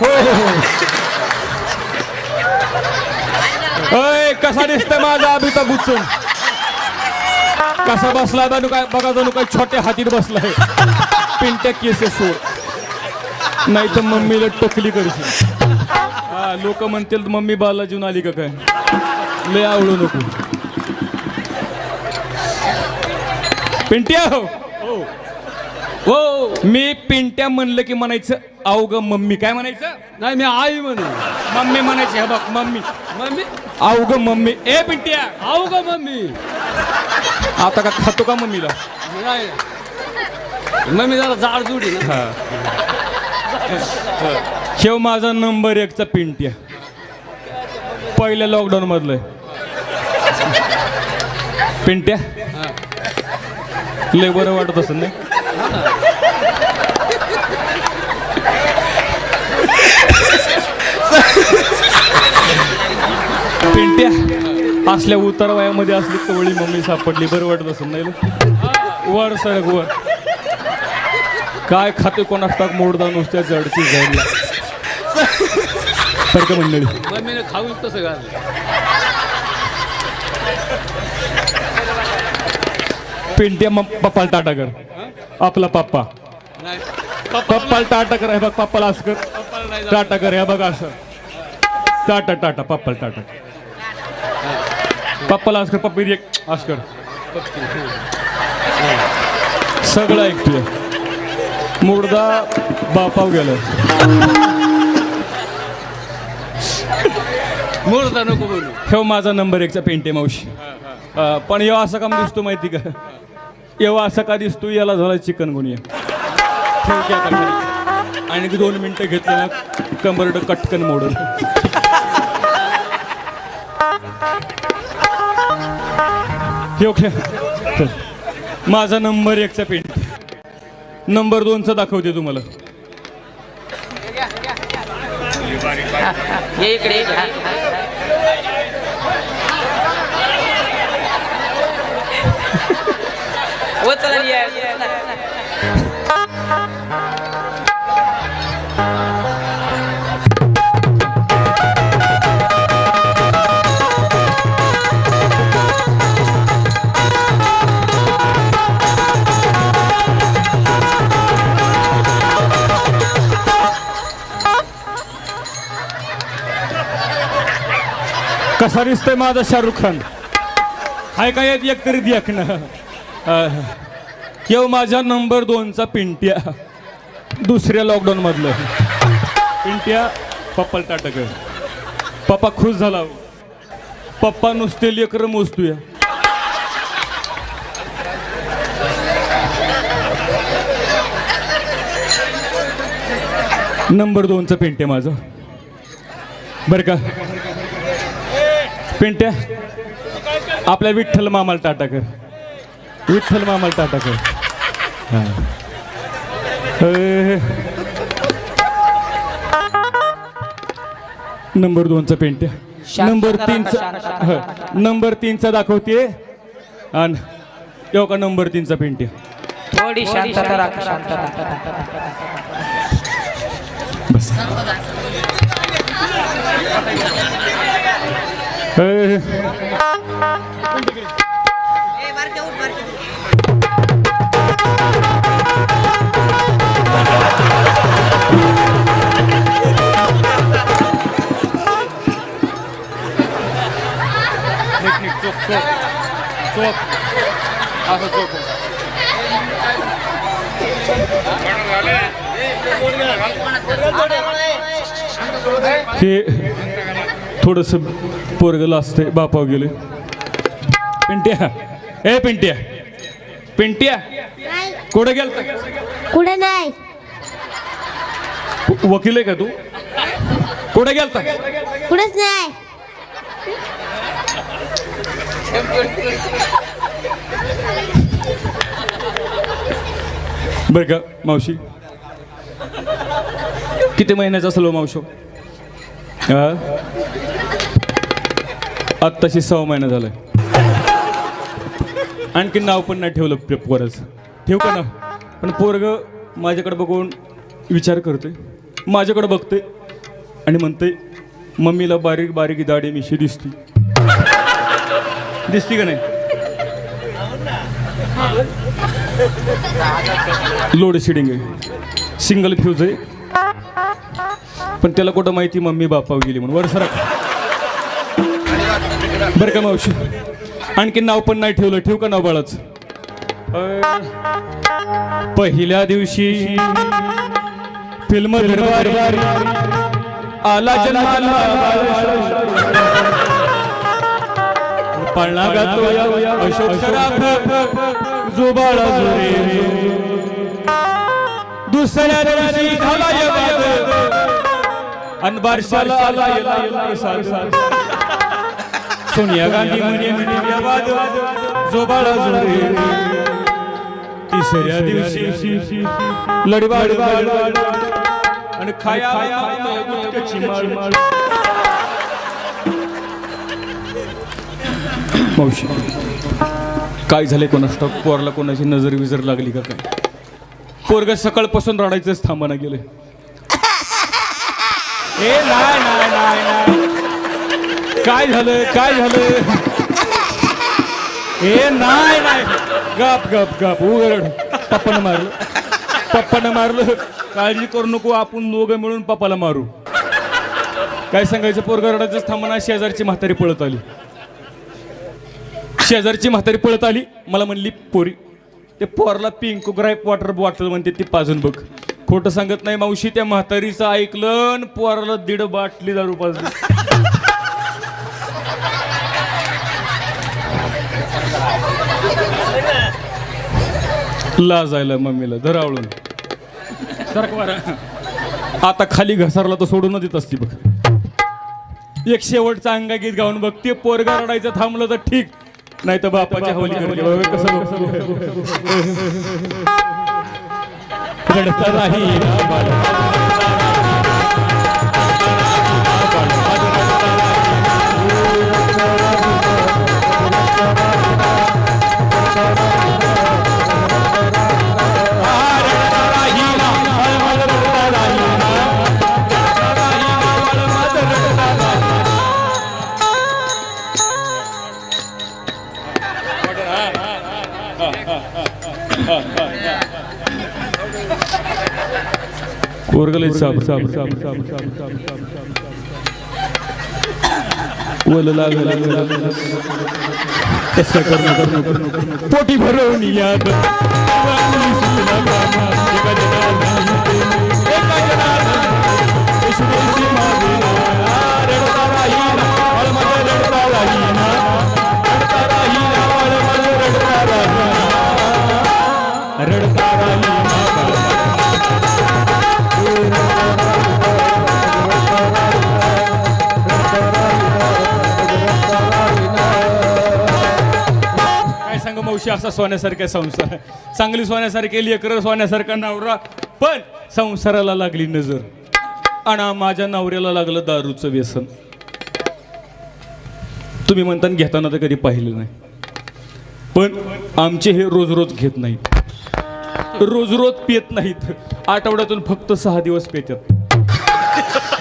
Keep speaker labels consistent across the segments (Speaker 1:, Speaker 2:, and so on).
Speaker 1: हो. अय कसा दिसतोय माझा अभिता बुचून कसा बसला जणू काय? बघा जणू काय छोट्या हातीत बसलाय. पिंट्या केस सोड नाही तर मम्मीला टकली करशील. हा लोक म्हणतील मम्मी बालाजीवन आली का काय? लय आवडू नको. पिंट्या हो.
Speaker 2: हो
Speaker 1: मी पिंट्या म्हणलं की म्हणायचं अवघ मम्मी. काय म्हणायचं?
Speaker 2: नाही मी आई म्हणे
Speaker 1: मम्मी म्हणायची हे बघ मम्मी.
Speaker 2: मम्मी?
Speaker 1: अवघ मम्मी. ए पिंट्या.
Speaker 2: का मम्मी.
Speaker 1: आता का खातो का मम्मीला?
Speaker 2: नाही. मम्मी जरा जाड जुडी ना.
Speaker 1: शेव माझा नंबर एकचा पिंट्या. पहिल्या लॉकडाऊन मधलं पिंट्या? लय बरं वाटत असेल नाही? पिंट्या असल्या उतार वयामध्ये असली कवळी मम्मी सापडली बरं वाटत असेल नाही? वर सरक वर. काय खाते कोणास टाक मोडदा नुसत्या जडची जायला तर का मंडळी
Speaker 2: मम्मीने खाऊन तसं घाल
Speaker 1: पिंट्या पप्पाला टाटा कर. आपला पप्पा. पप्पाला टाटा कर. हे बघ पप्पाला असं कर.
Speaker 2: पप्पाला नाही
Speaker 1: टाटा कर. हे बघ असं. टाटा टाटा. पप्पाला टाटा पप्पाला असं कर. पप्पी एक असं कर. सगळं ऐकतोय. मुर्दा बापाव गेलं
Speaker 2: मुर्दा नको बोलू.
Speaker 1: ठेव माझा नंबर एकचा पेंटे मावशी. पण येवा असं काम दिसतो माहिती का? एव्हा असं का दिसतो याला झाला चिकन गुनिया ठेव की आता आणि दोन मिनिटं घेतलं ना कटकन मोडल ओके माझा नंबर एकचा पेंट नंबर दोनचा दाखवते तुम्हाला.
Speaker 3: इकडे. ये. उचला ये.
Speaker 1: कसा दिसतोय माझा शाहरुख खान हाय काय यात एक तरी देखणं येऊ माझ्या नंबर दोनचा पिंट्या. दुसऱ्या लॉकडाऊन मधलं. पिंट्या पप्पा टाटक पप्पा खुश झाला हो. पप्पा नुसते लेकर मोजतूया. नंबर दोनचं पेंट्या माझं. बरं का? पेंट्या आपल्या विठ्ठल मामाला टाटा कर विठ्ठल मामाला टाटा कर नंबर दोनचा
Speaker 3: शांत
Speaker 1: नंबर तीनचा हा. नंबर तीनचा दाखवते. आणि येऊ का नंबर तीनचा पेंट्या
Speaker 3: थोडी शांतता राख शांतता
Speaker 1: बस. ए. हे थोडस पोरगला असते बापाव गेले पिंट्या. ए पिंट्या. पिंट्या. कुठे गेलता?
Speaker 4: कुठे नाही.
Speaker 1: वकील आहे का तू? कुठे गेलता?
Speaker 4: कुठेच नाही.
Speaker 1: बरं का मावशी? किती महिन्याचा असलो मावशो? हा? आत्ताशी सहा महिना झालाय आणखी नाव पण नाही ठेवलं पे- पोराचं ठेव का ना? पण पोरग माझ्याकडे बघून विचार करते माझ्याकडे बघते आणि म्हणते मम्मीला बारीक बारीक दाढी मिशी दिसती. दिसती का नाही? लोड शेडिंग आहे. सिंगल फ्यूज आहे. पण त्याला कुठं माहिती मम्मी बापावर गेली म्हणून? वर सरक. बरं का मावशी? आणखी नाव पण नाही ठेवलं. ठेवू का नाव बाळाच? पहिल्या दिवशी फिल्म दरबारी आला जन्माला. पळणा गातो अशोक सराफ. जो बाळा दुसऱ्या दिवशी झाला अन बारशाला आला सोनिया गांधी म्हणे म्हणे यवाद जो बाळा जो तिसऱ्या दिवशी. लढवाड आणि खाया मावशी काय झाले ठाऊक? पोरला कोणाची नजर विजर लागली का काय? पोरग सकाळपासून रडायचंच थांबाना गेले ए नाही नाही नाही नाही. काय झालं काय झालं ए नाही नाही. गप गप गप. उघड. पप्पानं मारलं पप्पानं मारलं. काळजी करू नको आपण दोघं मिळून पप्पाला मारू. काय सांगायचं पोरग थांबना शेजारची म्हातारी पळत आली. शेजारची म्हातारी पळत आली. मला म्हणली पोरी ते पोरला पिंक ग्राईप वॉटर बॉटल म्हणते ती पाजून बघ. खोटं सांगत नाही मावशी त्या म्हातारीचं ऐकलं आणि पोराला दीड बाटली दारू पाजली. लाजायला मम्मीला धरावळून आता खाली घसरला तर सोडून देत असती बघ. एक शेवटचा अंगा गीत गाऊन बघ ते पोरगा रडायचं थांबलं तर ठीक. नाही तर बापाच्या हवली कसं रडता राही కూరగాయలు ఇచ్చాము ऐसा पोटी मावशी असा सोन्यासारखा संसार चांगली सोन्यासारखी लेकर सोन्यासारखा नवरा पण संसाराला लागली नजर. आणि माझ्या नवऱ्याला लागलं दारूचं व्यसन. तुम्ही म्हणताना घेताना तर कधी पाहिलं नाही. पण आमचे हे रोज रोज घेत नाहीत. रोज रोज पित नाहीत. आठवड्यातून फक्त सहा दिवस पेतात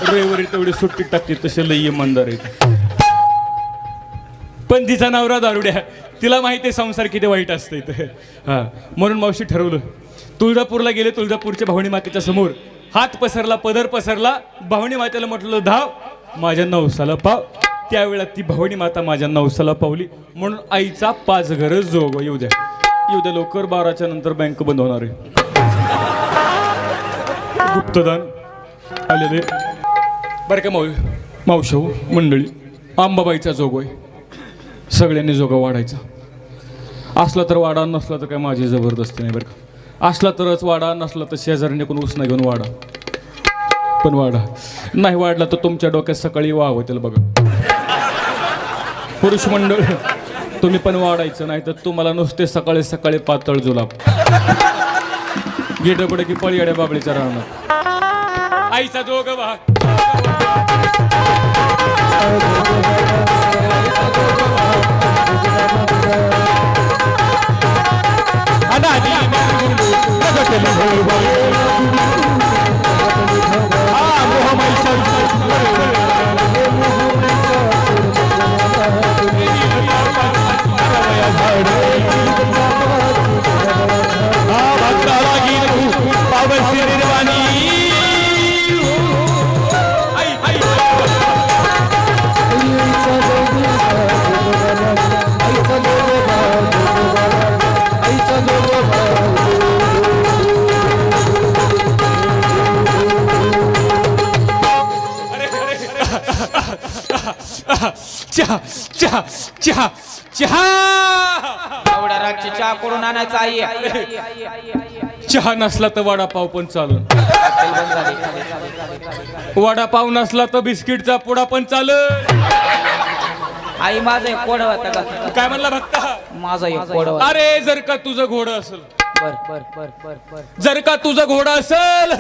Speaker 1: रविवारी तेवढी सुट्टी टाकते तसे लई इमानदार आहेत. पण तिचा नवरा दारुड्या तिला माहिती आहे संसार किती वाईट असते इथं. हां. म्हणून मावशी ठरवलं. तुळजापूरला गेले तुळजापूरच्या भावणी मातेच्या समोर हात पसरला पदर पसरला भावणी मातेला म्हटलं धाव माझ्या नवसाला पाव. त्यावेळा ती भावणी माता माझ्या नवसाला पावली. म्हणून आईचा पाच घर जोग येऊ द्या. येऊ द्या लवकर बाराच्या नंतर बँक बंद होणार आहे. गुप्तदान आलेले. बरं का माऊ मावशाहू हो, मंडळी आंबाबाईचा जोग आहे सगळ्यांनी जोगा वाढायचा. असला तर वाडा नसला तर काय माझी जबरदस्ती नाही बरं का. असला तरच वाडा नसला तर शेजारीने कोण उसना घेऊन वाडा. पण वाडा. नाही वाढला तर तुमच्या डोक्यात सकाळी वाव होतील बघा. पुरुष मंडळ तुम्ही पण वाढायचं नाही तर तुम्हाला नुसते सकाळी सकाळी पातळ जुलाब. गेडबड की पळी बाबळीचा राहणार आईचा जोग ನಾಡಿ ಮಂಗು ಜಗದಲ್ಲಿ ಹೋಗುವ चहा चहा चहा चहा
Speaker 3: एवढा रागची चहा करून आणायचा आहे
Speaker 1: चहा नसला तर वडापाव पण चालून. वडापाव नसला तर बिस्किटचा पुडा पण चालत
Speaker 3: आई माझं एक कोड होता का?
Speaker 1: काय म्हणला भक्ता?
Speaker 3: माझा एक कोड होता.
Speaker 1: अरे जर का तुझं घोडं असेल.
Speaker 3: बर बर बर बर बर.
Speaker 1: जर का तुझं घोडं असेल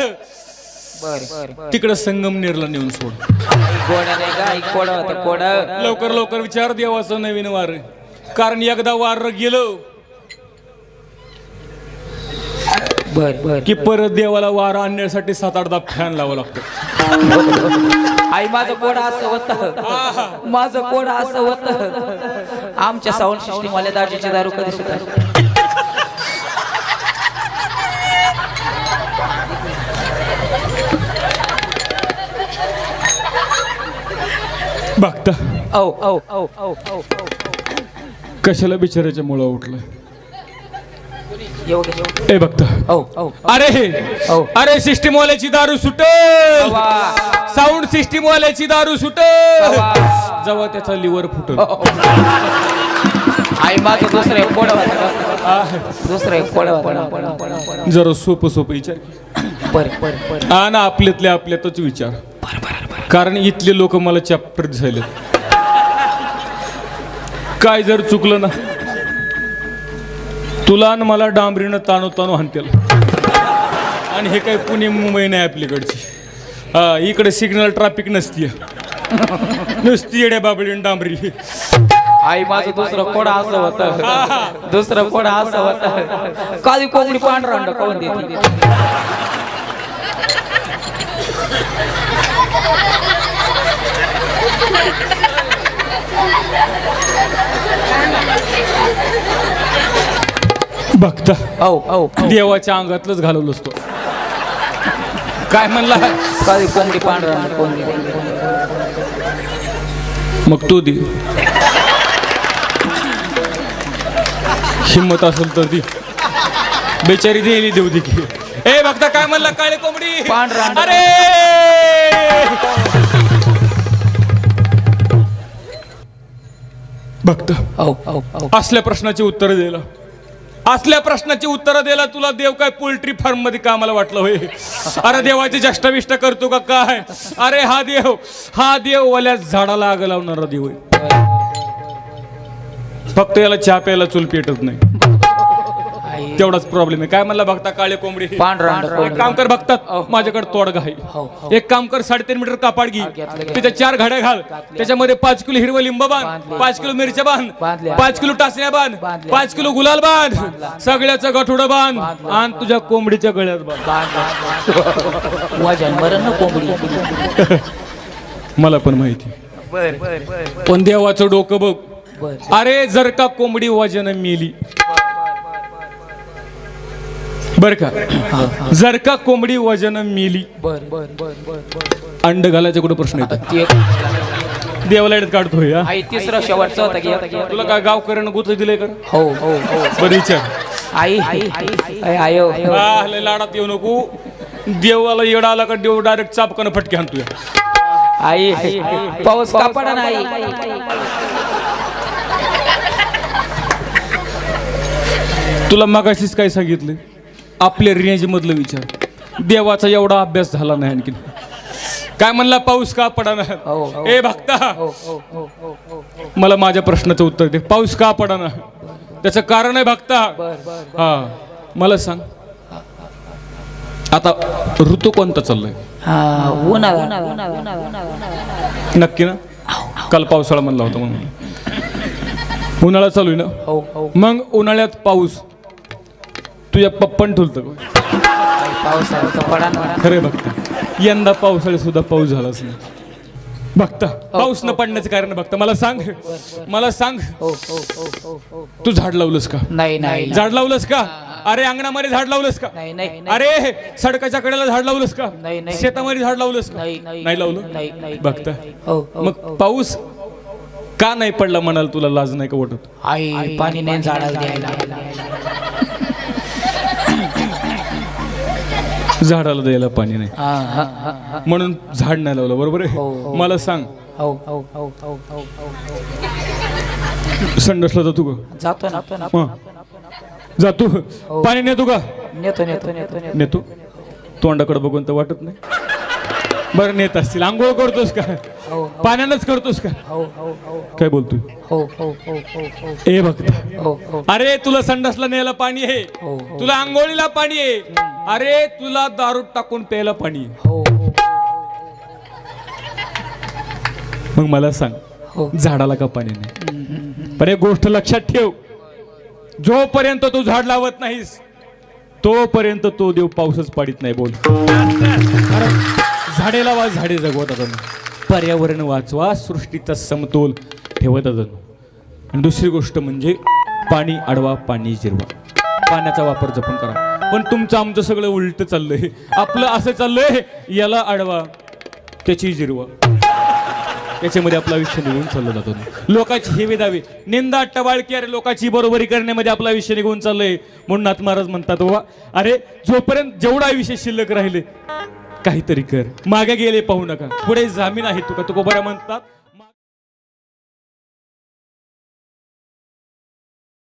Speaker 3: बर. बर. बर.
Speaker 1: तिकडं संगमनेरला नेऊन सोड.
Speaker 3: कोड नाही का एक कोड होता कोड.
Speaker 1: लवकर लवकर विचार देवाचं नवीन वार. कारण एकदा वार गेलं
Speaker 3: बर बर
Speaker 1: की परत देवाला वार आणण्यासाठी सात आठ दाब फॅन लावा लागतो.
Speaker 3: आई माझं कोड असं होत. माझं कोड असं होत. आमच्या साऊंड सिस्टीम वाल्या दाजीचे दारू कधी सुद्धा
Speaker 1: बघता.
Speaker 3: औ औ औ औ औ
Speaker 1: कशाला बिचाराच्या मुळा उठलं? ए बघता. अरे
Speaker 3: हो.
Speaker 1: अरे सिस्टीम वाल्याची दारू सुट. साऊंड सिस्टीम वाल्याची दारू सुट. जेव्हा त्याचा लिव्हर फुटल.
Speaker 3: आई माझं दुसरं दुसरं
Speaker 1: जरा सोपं सोपं विचार हा ना आपल्यातले आपल्यातच विचार. कारण इथले लोक मला चॅप्टर झाले काय जर चुकलं ना तुला आणि मला डांबरीनं ताणू ताणू हाणतेल. आणि हे काय पुणे मुंबई नाही आपल्याकडची हा इकडे सिग्नल ट्रॅफिक नसती नुसती येड्या बाबळीन डांबरी.
Speaker 3: आई माझं दुसरं कोड असं होतं. दुसरं कोड असं होतं. काळी कोंबडी पांढरा खाऊन देते.
Speaker 1: बघता
Speaker 3: औ औ
Speaker 1: देवाच्या अंगातलंच घालवलं असतो. काय म्हणला?
Speaker 3: कोंबडी पांढरा देते
Speaker 1: मग तू दे. हिंमत असेल तर दी. बेचारी देली देऊ दे की. ए बघता काय म्हणला? काळे कोंबडी.
Speaker 3: पांढरा.
Speaker 1: अरे!
Speaker 3: औ
Speaker 1: असल्या प्रश्नाची उत्तरं द्यायला असल्या प्रश्नाची उत्तरं द्यायला तुला देव काय पोल्ट्री फार्ममध्ये कामाला वाटलं होय? अरे देवाची जष्टाविष्ट करतो का काय? अरे हा देव हा देव वाल्या झाडाला आग लावणारा देव आहे. फक्त याला चहा प्यायला चूल पेटत नाही. तेवढाच प्रॉब्लेम आहे. काय म्हणला बघता काळे कोंबडी? एक काम कर बघतात माझ्याकडे तोडगा आहे एक काम कर साडेतीन मीटर कापाड घे. त्याच्या चार घड्या घाल. त्याच्यामध्ये पाच किलो हिरवं लिंब बांध. पाच किलो मिरच्या बांध. पाच किलो टासण्या बांध. पाच किलो गुलाल बांध. सगळ्याचं गठोडं बांध. आणि तुझ्या कोंबडीच्या गळ्यात बांध. मला पण माहिती. पण देवाचं डोकं बघ. अरे जर का कोंबडी वजन मेली बर का? जर का कोंबडी वजन मेली.
Speaker 3: बर बर बर बर
Speaker 1: अंड घालायचा कुठं प्रश्न येतो
Speaker 3: ती एक
Speaker 1: देवाला येण्यात काढतोय हा?
Speaker 3: आई तिसरं शेवटचं होतं की
Speaker 1: तुला काय गावकऱ्यानं गुत दिलंय कर
Speaker 3: हो हो हो.
Speaker 1: बरं विचार.
Speaker 3: आई आई आयो
Speaker 1: हा, लय लाडात येऊ नको. देवाला येडा आला का देव डायरेक्ट चापकानं फटके आणतोय.
Speaker 3: आई पाऊस का पडा नाही?
Speaker 1: तुला मगाशीच काय सांगितलं? आपल्या रेंज मधलं विचार. देवाचा एवढा अभ्यास झाला नाही आणखी काय म्हणला पाऊस का पडा
Speaker 3: हो, हो.
Speaker 1: ए भक्ता!
Speaker 3: हो हो हो
Speaker 1: मला माझ्या प्रश्नाचं उत्तर दे. पाऊस का पडाना? त्याचं कारण आहे भक्ता. हा. मला सांग. आता ऋतू कोणता चाललाय? नक्की ना? काल पावसाळा म्हणला होता म्हणून. उन्हाळा चालू आहे ना? मग उन्हाळ्यात पाऊस तुझ्या पप्पन ठुलतं.
Speaker 3: पाऊस आला तर पडा ना
Speaker 1: खरे बघता. यंदा पावसाळ्यात सुद्धा पाऊस झालाच नाही. बघता पाऊस न पडण्याचं कारण बघता. मला सांग मला सांग.
Speaker 3: हो हो हो हो हो
Speaker 1: तू झाड लावलंस का?
Speaker 3: नाही नाही.
Speaker 1: झाड लावलंस का? अरे अंगणामध्ये झाड लावलंस का?
Speaker 3: नाही नाही
Speaker 1: अरे सडकाच्या कडेला झाड लावलंस का?
Speaker 3: नाही, नाही.
Speaker 1: शेतामध्ये झाड लावलंस का?
Speaker 3: नाही, नाही.
Speaker 1: नाही लावलं?
Speaker 3: नाही.
Speaker 1: बघता.
Speaker 3: हो हो
Speaker 1: मग पाऊस का नाही पडला म्हणाल तुला लाज नाही का वाटत?
Speaker 3: आई पाणी नाही झाडाला द्यायला.
Speaker 1: झाडाला द्यायला पाणी नाही
Speaker 3: हा हा हा हा
Speaker 1: म्हणून झाड नाही लावलं बरोबर
Speaker 3: हो,
Speaker 1: आहे
Speaker 3: हो.
Speaker 1: मला सांग
Speaker 3: हो हो हो हो हो हो
Speaker 1: संडसला जातो का
Speaker 3: जातो ना जातो
Speaker 1: हं. पाणी नेतो का
Speaker 3: नेतो नेतो नेतो नेतो
Speaker 1: तोंडाकडे बघून तर वाटत नाही बरं नेत असतील आंघोळ करतोस का
Speaker 3: हो
Speaker 1: पाण्यानंच करतोस का
Speaker 3: हो हो हो
Speaker 1: काय बोलतोय
Speaker 3: हो हो हो हो हो
Speaker 1: ए भक्ता
Speaker 3: हो हो
Speaker 1: अरे तुला संडासला न्यायला पाणी आहे
Speaker 3: हो, हो.
Speaker 1: तुला आंघोळीला पाणी आहे अरे तुला दारू टाकून प्यायला पाणी. आहे
Speaker 3: हो हो
Speaker 1: मग मला सांग
Speaker 3: हो.
Speaker 1: झाडाला का पाणी नाही? पण एक गोष्ट लक्षात ठेव. जोपर्यंत तू झाड लावत नाहीस तोपर्यंत तो देव पाऊसच पाडित नाही बोल. झाडे लावा झाडे जगवत आता पर्यावरण वाचवा सृष्टीचा समतोल ठेवत आता आणि दुसरी गोष्ट म्हणजे पाणी अडवा पाणी जिरवा. पाण्याचा वापर जपून करा. पण तुमचं आमचं सगळं उलट चाललंय. आपलं असं चाललंय याला आडवा त्याची जिरवा. याच्यामध्ये आपला आयुष्य निघून चाललं जातो. लोकांची हेवे दावे. निंदा टवाळकी अरे लोकांची बरोबरी करण्यामध्ये आपला आयुष्य निघून चाललंय. म्हणून नाथ महाराज म्हणतात बाबा अरे जोपर्यंत जेवढा आयुष्य शिल्लक राहिले काहीतरी कर. मागे गेले पाहू नका. पुढे जामीन आहे तुका. तुकोबऱ्या म्हणतात